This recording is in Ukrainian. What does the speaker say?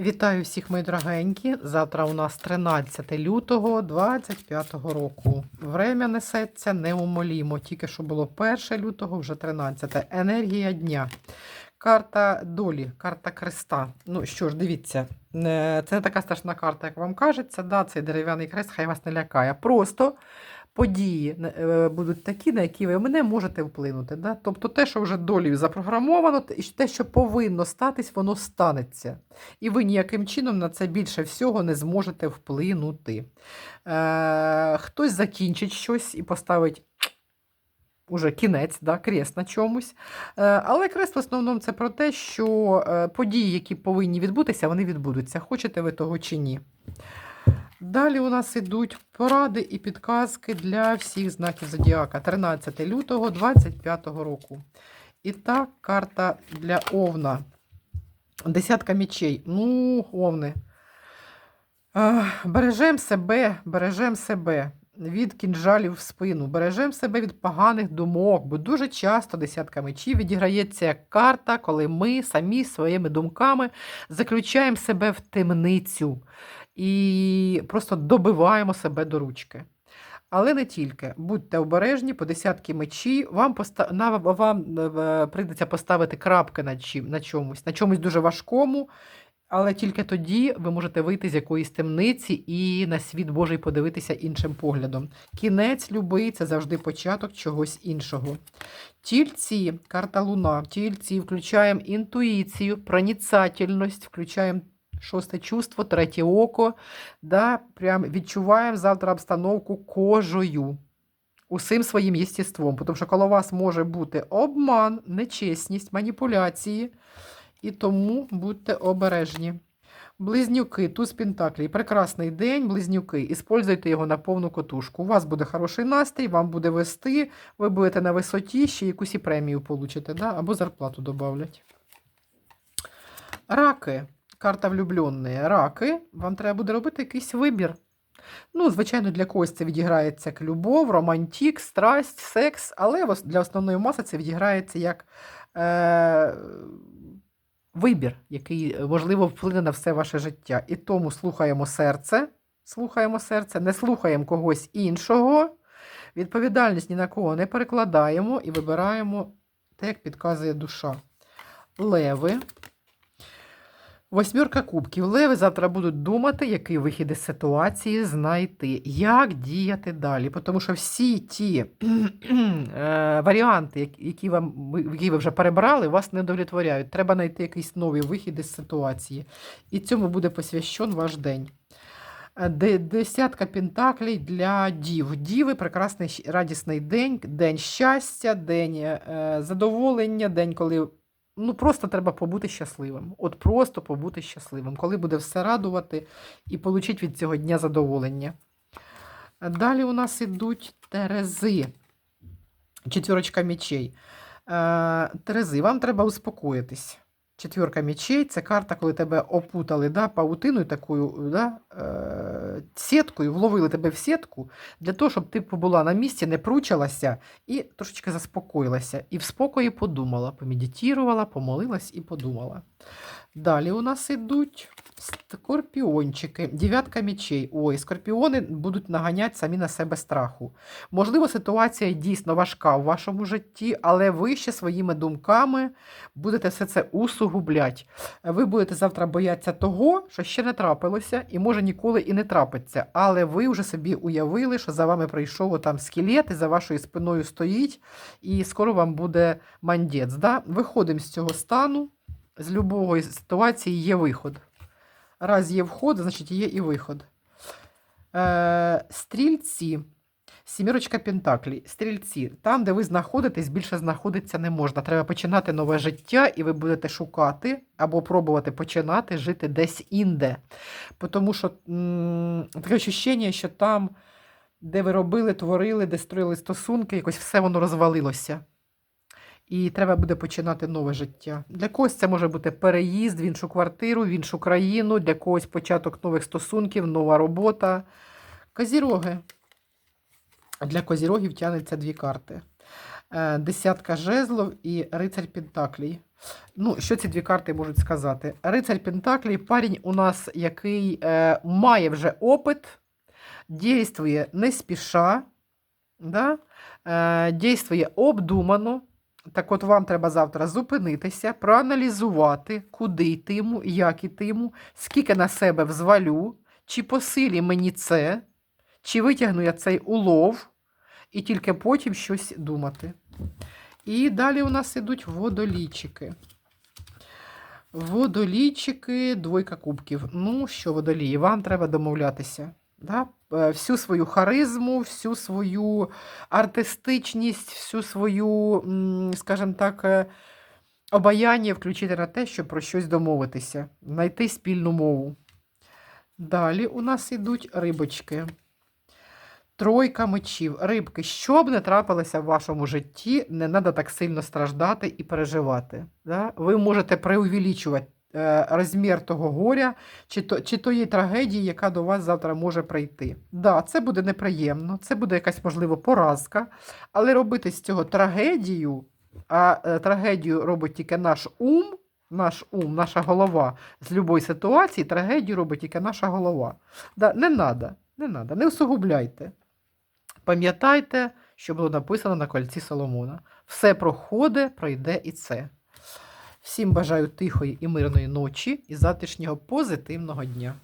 Вітаю всіх, мої дорогенькі. Завтра у нас 13 лютого 25 року. Время несеться неумолімо. Тільки що було 1 лютого, вже 13. Енергія дня. Карта долі, карта креста. Ну що ж, дивіться, це не така страшна карта, як вам кажеться. Да, цей дерев'яний крест хай вас не лякає. Просто події е, будуть такі, на які ви не можете вплинути. Да? Тобто те, що вже долею запрограмовано, і те, що повинно статись, воно станеться. І ви ніяким чином на це більше всього не зможете вплинути. Е, хтось закінчить щось і поставить. Уже кінець, да, крест на чомусь. Е, але крест в основному це про те, що е, події, які повинні відбутися, вони відбудуться. Хочете ви того чи ні. Далі у нас ідуть поради і підказки для всіх знаків Зодіака 13 лютого 2025 року. І так, карта для Овна. Десятка мічей. Ну, Овни. Бережем себе, бережем себе від кінжалів в спину, бережемо себе від поганих думок, бо дуже часто десятка мечів відіграється карта, коли ми самі своїми думками заключаємо себе в темницю і просто добиваємо себе до ручки. Але не тільки. Будьте обережні, по десятки мечі, вам поста... вам е, прийдеться поставити крапки на, чим... на чомусь, на чомусь дуже важкому, але тільки тоді ви можете вийти з якоїсь темниці і на світ Божий подивитися іншим поглядом. Кінець любий це завжди початок чогось іншого. Тільці, карта Луна, тільці включаємо інтуїцію, проніцательність, включаємо шосте чувство, третє око. Да, Прям відчуваємо завтра обстановку кожею. Усім своїм єстеством. Тому що коло вас може бути обман, нечесність, маніпуляції. І тому будьте обережні. Близнюки, туз Пентаклей. Прекрасний день, близнюки. Іспользуйте його на повну котушку. У вас буде хороший настрій, вам буде вести, ви будете на висоті, ще якусь і премію получите, да? або зарплату додавлять. Раки. Карта влюбленої. Раки. Вам треба буде робити якийсь вибір. Ну, звичайно, для когось це відіграється як любов, романтик, страсть, секс, але для основної маси це відіграється як. Е- вибір, який, е, можливо, вплине на все ваше життя. І тому слухаємо серце, слухаємо серце, не слухаємо когось іншого, відповідальність ні на кого не перекладаємо і вибираємо те, як підказує душа. Леви. Восьмірка кубків. Леви завтра будуть думати, який вихід із ситуації знайти, як діяти далі. Тому що всі ті е, варіанти, які вам, які ви вже перебрали, вас не удовлетворяють. Треба знайти якийсь новий вихід із ситуації. І цьому буде посвящен ваш день. Е, десятка пентаклей для дів. Діви прекрасний радісний день, день щастя, день е, задоволення, день, коли ну просто треба побути щасливим. От просто побути щасливим, коли буде все радувати і отримати від цього дня задоволення. Далі у нас ідуть терези, четвірочка мечей. Е, терези, вам треба успокоїтись. Четвірка мечей це карта, коли тебе опутали да, паутиною такою да, е, сіткою, вловили тебе в сітку, для того, щоб ти побула на місці, не пручалася і трошечки заспокоїлася. І в спокої подумала, помедитувала, помолилась і подумала. Далі у нас ідуть скорпіончики, дев'ятка мечей. Ой, скорпіони будуть наганяти самі на себе страху. Можливо, ситуація дійсно важка в вашому житті, але ви ще своїми думками будете все це усугубляти. Ви будете завтра боятися того, що ще не трапилося, і може ніколи і не трапиться. Але ви вже собі уявили, що за вами прийшов там скелет, і за вашою спиною стоїть, і скоро вам буде мандець. Да? Виходимо з цього стану. З будь-якої ситуації є виход. Раз є вход, значить є і виход. Е, Стрільці. Сімірочка Пентаклі. Стрільці. Там, де ви знаходитесь, більше знаходитися не можна. Треба починати нове життя, і ви будете шукати або пробувати починати жити десь інде. Тому що м таке відчуття, що там, де ви робили, творили, де строїли стосунки, якось все воно розвалилося і треба буде починати нове життя. Для когось це може бути переїзд в іншу квартиру, в іншу країну, для когось початок нових стосунків, нова робота. Козіроги. Для козірогів тянуться дві карти. Е, десятка жезлов і рицарь Пентаклій. Ну, що ці дві карти можуть сказати? Рицарь Пентаклі, парень у нас, який е, має вже опит, дійствує не спіша, да? е, дійствує обдумано. Так от вам треба завтра зупинитися, проаналізувати, куди йтиму, як ітиму, скільки на себе взвалю, чи по силі мені це, чи витягну я цей улов, і тільки потім щось думати. І далі у нас ідуть водолійчики. Водолійчики, двойка кубків. Ну що, водолії, вам треба домовлятися. Да? Е, Всю свою харизму, всю свою артистичність, всю свою, скажімо так, е, обаяння включити на те, щоб про щось домовитися, знайти спільну мову. Далі у нас ідуть рибочки. Тройка мечів, рибки, що б не трапилося в вашому житті, не треба так сильно страждати і переживати. Да? Ви можете преувеличувати розмір того горя чи, то, чи тої трагедії, яка до вас завтра може прийти. Да, це буде неприємно, це буде якась, можливо, поразка, але робити з цього трагедію, а е, трагедію робить тільки наш ум, наш ум, наша голова з будь-якої ситуації, трагедію робить тільки наша голова. Да, не треба, не треба, не усугубляйте. Пам'ятайте, що було написано на кольці Соломона. Все проходить, пройде і це. Всім бажаю тихої і мирної ночі і затишнього позитивного дня.